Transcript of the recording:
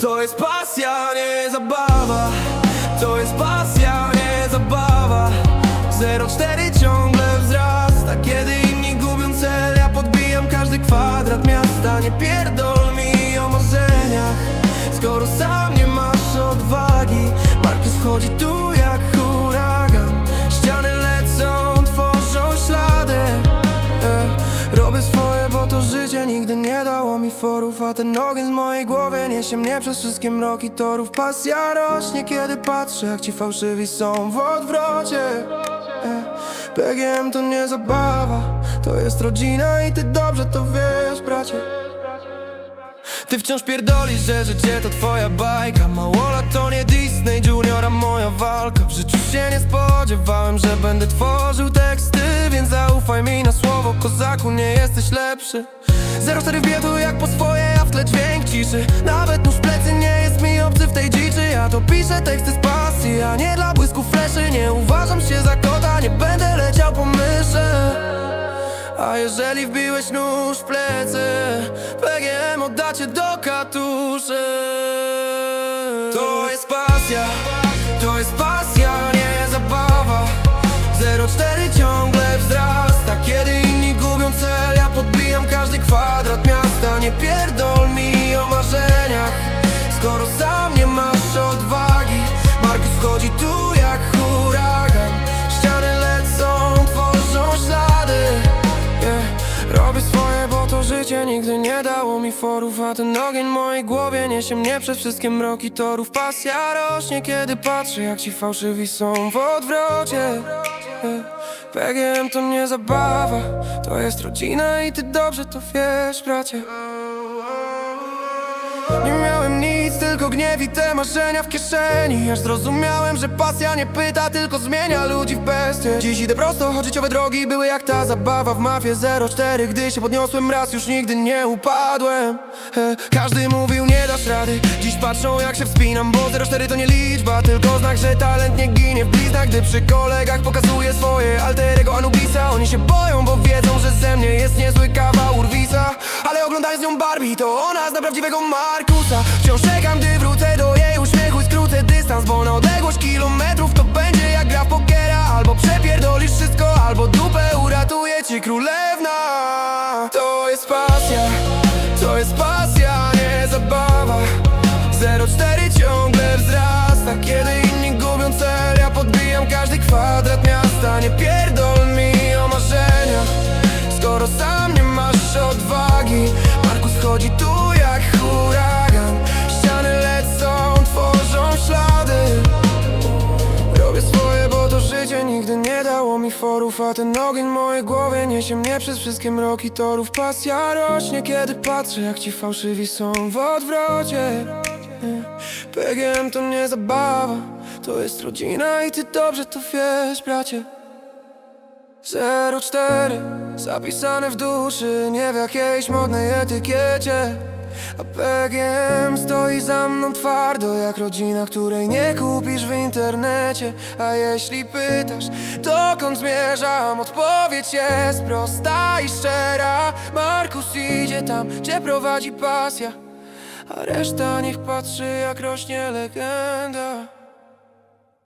To jest pasja, nie zabawa. To jest pasja, nie zabawa. 04 ciągle wzrasta. Kiedy inni gubią cel Ja podbijam każdy kwadrat miasta. Nie pierdol mi A ten ogień z mojej głowy niesie mnie przez wszystkie mroki torów. Pasja rośnie, kiedy patrzę, jak ci fałszywi są w odwrocie. E, PGM to nie zabawa, to jest rodzina i ty dobrze to wiesz, bracie. Ty wciąż pierdolisz, że życie to twoja bajka. Małola to nie Disney, Juniora moja walka. W życiu się nie spodziewałem, że będę tworzył teksty. Więc zaufaj mi na słowo, kozaku, nie jesteś lepszy. 04 wbija tu jak po swoje, a w tle dźwięk ciszy. Nawet nóż plecy nie jest mi obcy w tej dziczy. Ja to piszę teksty z pasji, a nie dla błysku fleszy. Nie uważam się za kota, nie będę leciał po myszy. A jeżeli wbiłeś nóż w plecy PGM oddacie do katuszy Nie pierdol mi o marzeniach. Skoro sam nie masz odwagi Markus wchodzi tu jak huragan. Ściany lecą, tworzą ślady. Yeah. Robię swoje, bo to życie nigdy nie dało mi forów A ten ogień mojej głowie niesie mnie przez wszystkie mroki torów. Pasja rośnie, kiedy patrzę, jak ci fałszywi są w odwrocie. PGM to nie zabawa, to jest rodzina i ty dobrze to wiesz, bracie tylko gniew i te marzenia w kieszeni. Aż zrozumiałem, że pasja nie pyta, tylko zmienia ludzi w bestie. Dziś idę prosto, choć życiowe drogi były jak ta zabawa w Mafie 04 Gdy się podniosłem raz, już nigdy nie upadłem. He, Każdy mówił, nie dasz rady. Dziś patrzą jak się wspinam, bo 04 to nie liczba Tylko znak, że talent nie ginie w bliznach Gdy przy kolegach pokazuję swoje alterego Anubisa. Oni się boją, bo wiedzą, że ze mnie jest niezły kawał Urwisa Ale oglądając nią Barbie, to ona zna prawdziwego Markusa. Wciąż czekam, gdy wrócę do jej uśmiechu i skrócę dystans Bo na odległość nigdy nie dało mi forów A ten ogień mojej głowie niesie mnie przez wszystkie mroki torów. Pasja rośnie, kiedy patrzę, jak ci fałszywi są w odwrocie. PGM to nie zabawa, to jest rodzina i ty dobrze to wiesz, bracie. 04 Zapisane w duszy, nie w jakiejś modnej etykiecie. A PGM stoi za mną twardo Jak rodzina, której nie kupisz w internecie. A jeśli pytasz, dokąd zmierzam Odpowiedź jest prosta i szczera. Markus idzie tam, gdzie prowadzi pasja. A reszta niech patrzy, jak rośnie legenda